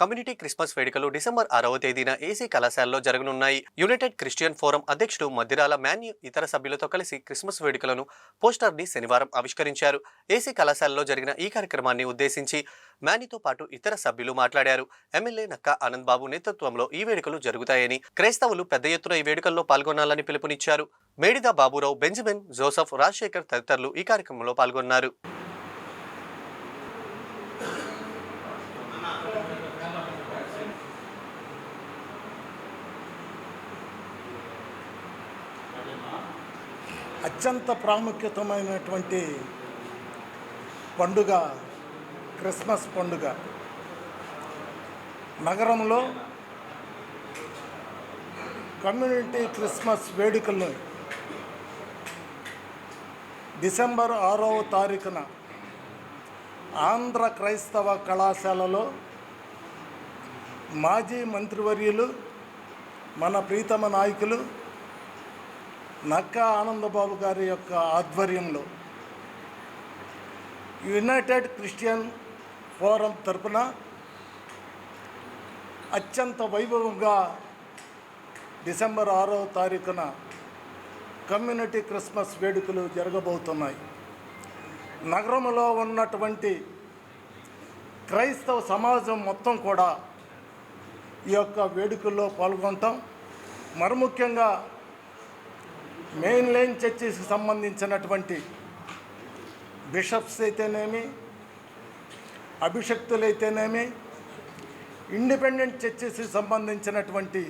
Community Christmas వేడుకలు December ఆరవ తేదీన ఏసీ కళాశాలలో జరగనున్నాయి. యునైటెడ్ క్రిస్టియన్ ఫోరం అధ్యక్షుడు మద్దిరాల మాన్యు ఇతర సభ్యులతో కలిసి క్రిస్మస్ వేడుకలను పోస్టర్ని శనివారం ఆవిష్కరించారు. ఏసీ కళాశాలలో జరిగిన ఈ కార్యక్రమాన్ని ఉద్దేశించి మాన్యుతో పాటు ఇతర సభ్యులు మాట్లాడారు. ఎమ్మెల్యే నక్కా ఆనంద్ బాబు నేతృత్వంలో ఈ వేడుకలు జరుగుతాయని క్రైస్తవులు పెద్ద ఎత్తున ఈ వేడుకల్లో పాల్గొనాలని పిలుపునిచ్చారు. మేడిదా బాబురావు బెంజమిన్ జోసఫ్ రాజశేఖర్ తదితరులు ఈ కార్యక్రమంలో పాల్గొన్నారు. అత్యంత ప్రాముఖ్యతమైనటువంటి పండుగ క్రిస్మస్ పండుగ. నగరంలో కమ్యూనిటీ క్రిస్మస్ వేడుకలను డిసెంబర్ ఆరవ తారీఖున ఆంధ్ర క్రైస్తవ కళాశాలలో మాజీ మంత్రివర్యులు మన ప్రీతమ నాయకులు నక్కా ఆనందబాబు గారి యొక్క ఆధ్వర్యంలో యునైటెడ్ క్రిస్టియన్ ఫోరం తరపున అత్యంత వైభవంగా డిసెంబర్ ఆరో తారీఖున కమ్యూనిటీ క్రిస్మస్ వేడుకలు జరగబోతున్నాయి. నగరంలో ఉన్నటువంటి క్రైస్తవ సమాజం మొత్తం కూడా ఈ యొక్క వేడుకల్లో పాల్గొంటాం. మరి ముఖ్యంగా మెయిన్ లైన్ చర్చికి సంబంధించినటువంటి బిషప్స్ అయితేనేమి అభిషక్తులైతేనేమి ఇండిపెండెంట్ చర్చెస్కి సంబంధించినటువంటి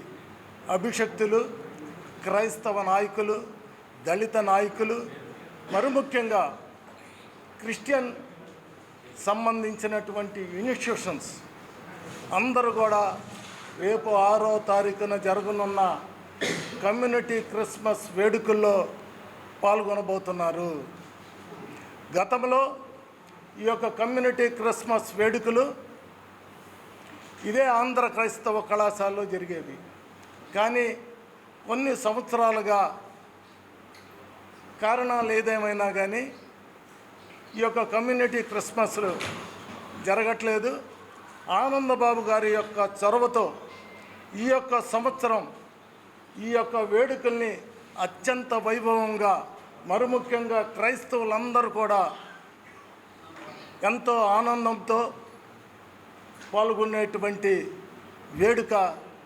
అభిషక్తులు క్రైస్తవ నాయకులు దళిత నాయకులు మరి ముఖ్యంగా క్రిస్టియన్ సంబంధించినటువంటి ఇన్స్టిట్యూషన్స్. అందరూ కూడా రేపు ఆరో తారీఖున జరగనున్న కమ్యూనిటీ క్రిస్మస్ వేడుకల్లో పాల్గొనబోతున్నారు. గతంలో ఈ యొక్క కమ్యూనిటీ క్రిస్మస్ వేడుకలు ఇదే ఆంధ్ర క్రైస్తవ కళాశాలలో జరిగేవి. కానీ కొన్ని సంవత్సరాలుగా కారణాలు ఏదేమైనా కానీ ఈ యొక్క కమ్యూనిటీ క్రిస్మస్లు జరగట్లేదు. ఆనందబాబు గారి యొక్క చొరవతో ఈ యొక్క సంవత్సరం ఈ యొక్క వేడుకల్ని అత్యంత వైభవంగా మరుముఖ్యంగా క్రైస్తవులందరూ కూడా ఎంతో ఆనందంతో పాల్గొనేటువంటి వేడుక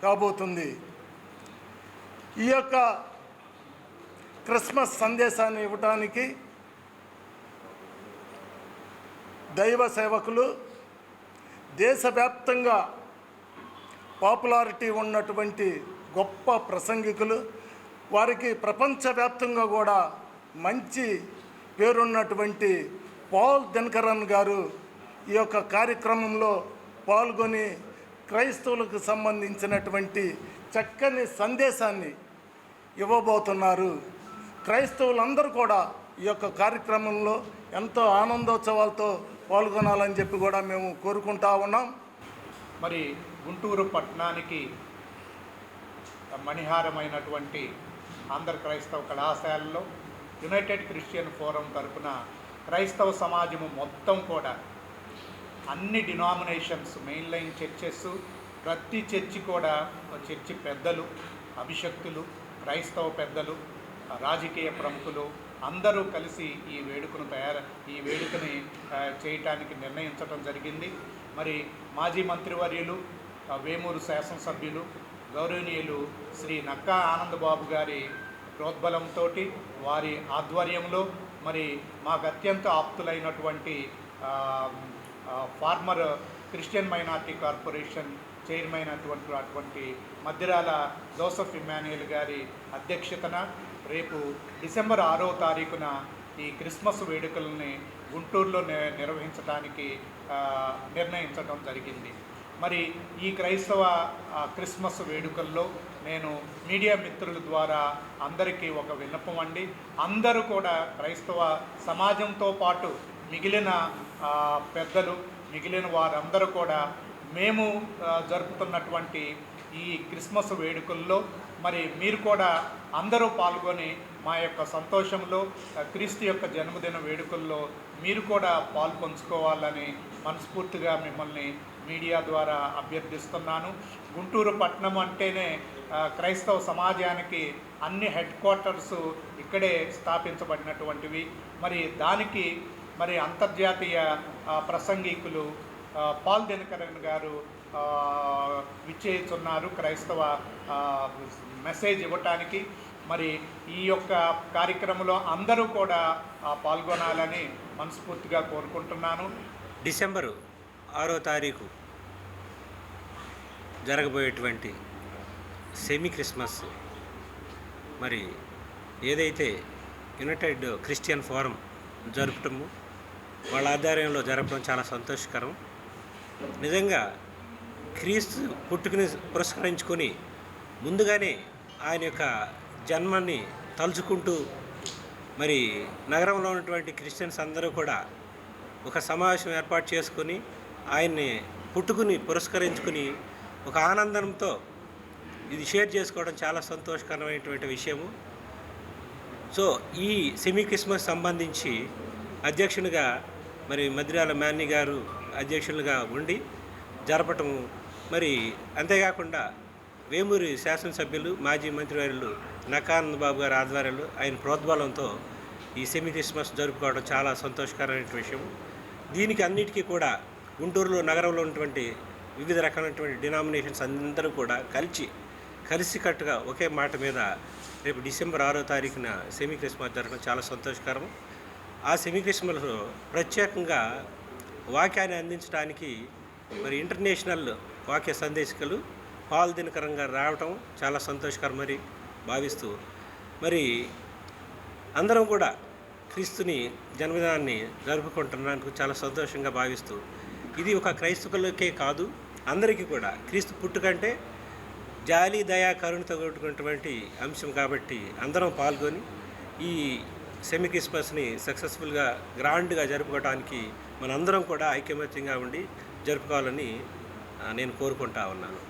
కాబోతుంది. ఈ యొక్క క్రిస్మస్ సందేశాన్ని ఇవ్వటానికి దైవ సేవకులు దేశవ్యాప్తంగా పాపులారిటీ ఉన్నటువంటి గొప్ప ప్రసంగికులు. వారికి ప్రపంచవ్యాప్తంగా కూడా మంచి పేరున్నటువంటి పాల్ దినకరన్ గారు ఈ యొక్క కార్యక్రమంలో పాల్గొని క్రైస్తవులకు సంబంధించినటువంటి చక్కని సందేశాన్ని ఇవ్వబోతున్నారు. క్రైస్తవులందరూ కూడా ఈ యొక్క కార్యక్రమంలో ఎంతో ఆనందోత్సవాలతో పాల్గొనాలని చెప్పి కూడా మేము కోరుకుంటా ఉన్నాం. మరి గుంటూరు పట్టణానికి మణిహారమైనటువంటి ఆంధ్ర క్రైస్తవ కళాశాలలో యునైటెడ్ క్రిస్టియన్ ఫోరం తరపున క్రైస్తవ సమాజము మొత్తం కూడా అన్ని డినామినేషన్స్ మెయిన్ లైన్ చర్చెస్ ప్రతి చర్చి కూడా చర్చి పెద్దలు అభిషక్తులు క్రైస్తవ పెద్దలు రాజకీయ ప్రముఖులు అందరూ కలిసి ఈ వేడుకను తయారు ఈ వేడుకని చేయటానికి నిర్ణయించడం జరిగింది. మరి మాజీ మంత్రివర్యులు వేమూరు శాసనసభ్యులు గౌరవనీయులు శ్రీ నక్కా ఆనందబాబు గారి ప్రోద్బలంతో వారి ఆధ్వర్యంలో మరి మాకు అత్యంత ఆప్తులైనటువంటి former Christian minority corporation chairman అటువంటి అటువంటి మధ్యరాల జోసఫ్ ఇమాన్యుయల్ గారి అధ్యక్షతన రేపు డిసెంబర్ ఆరో తారీఖున ఈ క్రిస్మస్ వేడుకలని గుంటూరులో ని- నిర్వహించడానికి నిర్ణయించడం జరిగింది. మరి ఈ క్రైస్తవ క్రిస్మస్ వేడుకల్లో నేను మీడియా మిత్రుల ద్వారా అందరికీ ఒక విన్నపం అండి. అందరూ కూడా క్రైస్తవ సమాజంతో పాటు మిగిలిన పెద్దలు మిగిలిన వారందరూ కూడా మేము జరుపుతున్నటువంటి ఈ క్రిస్మస్ వేడుకల్లో మరి మీరు కూడా అందరూ పాల్గొని మా యొక్క సంతోషంలో క్రీస్తు యొక్క జన్మదిన వేడుకల్లో మీరు కూడా పాల్పంచుకోవాలని మనస్ఫూర్తిగా మిమ్మల్ని మీడియా ద్వారా అభ్యర్థిస్తున్నాను. గుంటూరు పట్టణం అంటేనే క్రైస్తవ సమాజానికి అన్ని హెడ్ క్వార్టర్స్ ఇక్కడే స్థాపించబడినటువంటివి. మరి దానికి మరి అంతర్జాతీయ ప్రసంగికులు పాల్ దినకరన్ గారు విచ్చేస్తున్నారు క్రైస్తవ మెసేజ్ ఇవ్వటానికి. మరి ఈ యొక్క కార్యక్రమంలో అందరూ కూడా పాల్గొనాలని మనస్ఫూర్తిగా కోరుకుంటున్నాను. డిసెంబరు ఆరో తారీఖు జరగబోయేటువంటి సెమీ క్రిస్మస్ మరి ఏదైతే యునైటెడ్ క్రిస్టియన్ ఫోరం జరపటము వాళ్ళ ఆధ్వర్యంలో జరపడం చాలా సంతోషకరం. నిజంగా క్రీస్తు పుట్టుకుని పురస్కరించుకొని ముందుగానే ఆయన యొక్క జన్మని తలుచుకుంటూ మరి నగరంలో ఉన్నటువంటి క్రిస్టియన్స్ అందరూ కూడా ఒక సమావేశం ఏర్పాటు చేసుకొని ఆయన్ని పుట్టుకుని పురస్కరించుకుని ఒక ఆనందంతో ఇది షేర్ చేసుకోవడం చాలా సంతోషకరమైనటువంటి విషయము. సో ఈ సెమీ క్రిస్మస్ సంబంధించి అధ్యక్షునిగా మరి మద్రాల మాన్ని గారు అధ్యక్షులుగా ఉండి జరపటం మరి అంతేకాకుండా వేమూరి శాసనసభ్యులు మాజీ మంత్రివర్యులు నకానంద బాబు గారి ఆధ్వర్యంలో ఆయన ప్రోద్బలంతో ఈ సెమీ క్రిస్మస్ జరుపుకోవడం చాలా సంతోషకరమైన విషయం దీనికి అన్నిటికీ కూడా గుంటూరులో నగరంలో ఉన్నటువంటి వివిధ రకాలైనటువంటి డినామినేషన్స్ అందరూ కూడా కలిసి కలిసికట్టుగా ఒకే మాట మీద రేపు డిసెంబర్ ఆరో తారీఖున సెమీ క్రిస్మస్ జరగడం చాలా సంతోషకరం. ఆ సెమీ క్రిస్మస్లో ప్రత్యేకంగా వాక్యాన్ని అందించడానికి మరి ఇంటర్నేషనల్ వాక్య సందేశకులు పాల్ రావటం చాలా సంతోషకరం మరి భావిస్తూ మరి అందరం కూడా క్రీస్తుని జన్మదినాన్ని జరుపుకుంటున్నందుకు చాలా సంతోషంగా భావిస్తూ ఇది ఒక క్రైస్తవులకే కాదు అందరికీ కూడా. క్రీస్తు పుట్టుకంటే జాలి దయా కరుణతో కొట్టుకున్నటువంటి అంశం కాబట్టి అందరం పాల్గొని ఈ సెమీ క్రిస్మస్ని సక్సెస్ఫుల్గా గ్రాండ్గా జరుపుకోవడానికి మనందరం కూడా ఐకమత్యంగా ఉండి జరుపుకోవాలని నేను కోరుకుంటా ఉన్నాను.